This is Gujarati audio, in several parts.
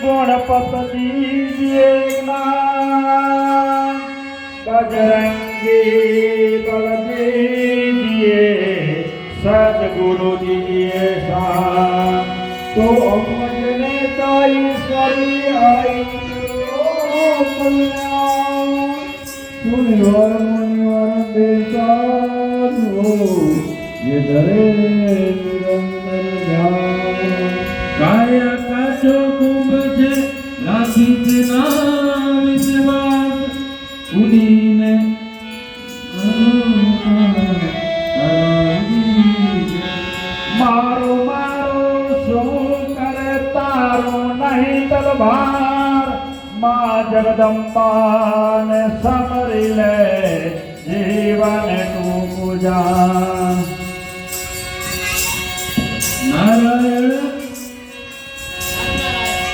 ગણપતિ બજરંગી બલદેવીએ, સદગુરુજીએ સા તો અમને તાઈ સરી આઈ મુનિવર મુનિવર બેસારો યે દરે મારો મારો શું કરે તારો નહીં તલવાર. મા જગદંબાને સમરી લે, જીવન તું પૂજા. નારાયણ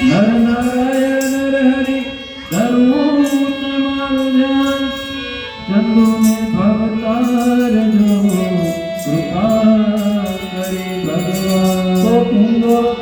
નર નારાયણ હરિ ધરું તમારું Senhor.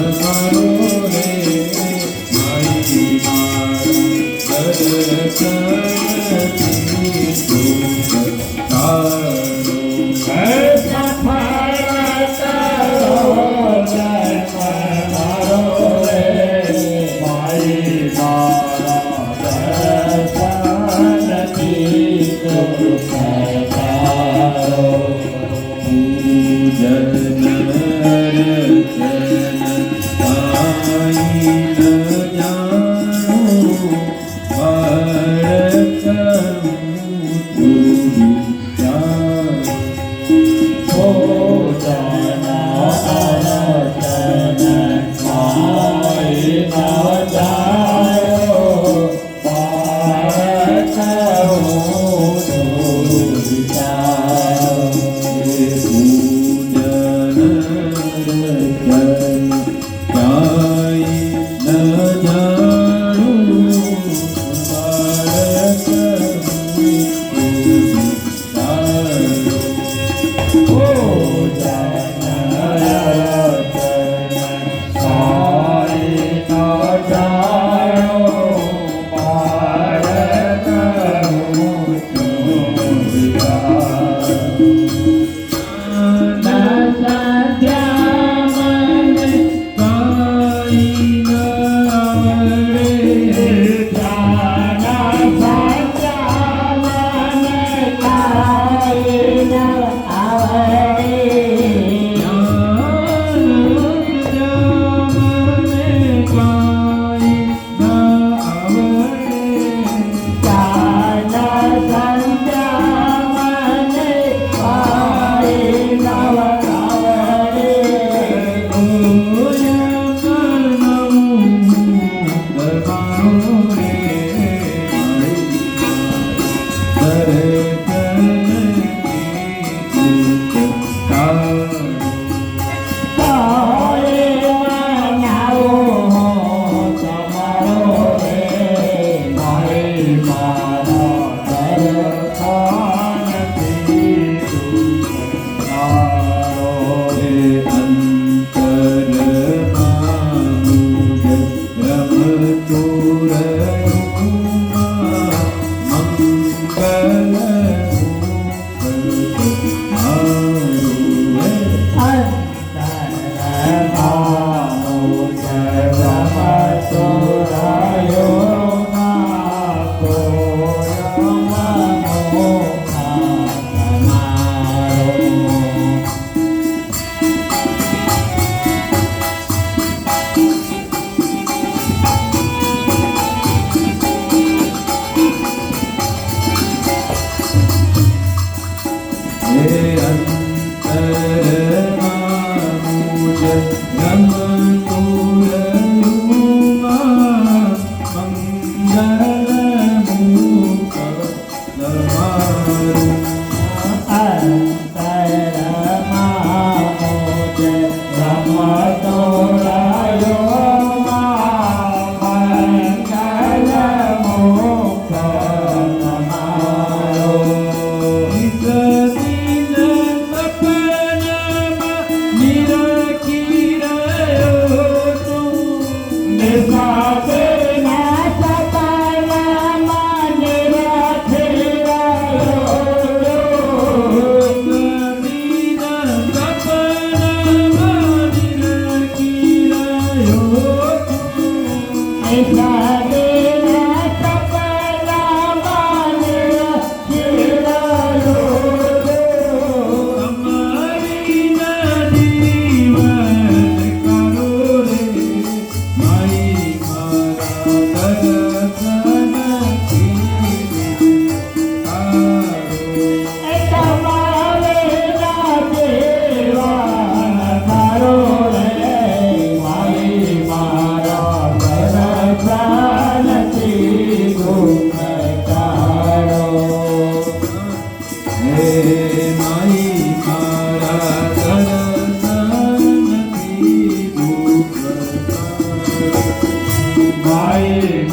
Bye. Lord, have Santa. મારી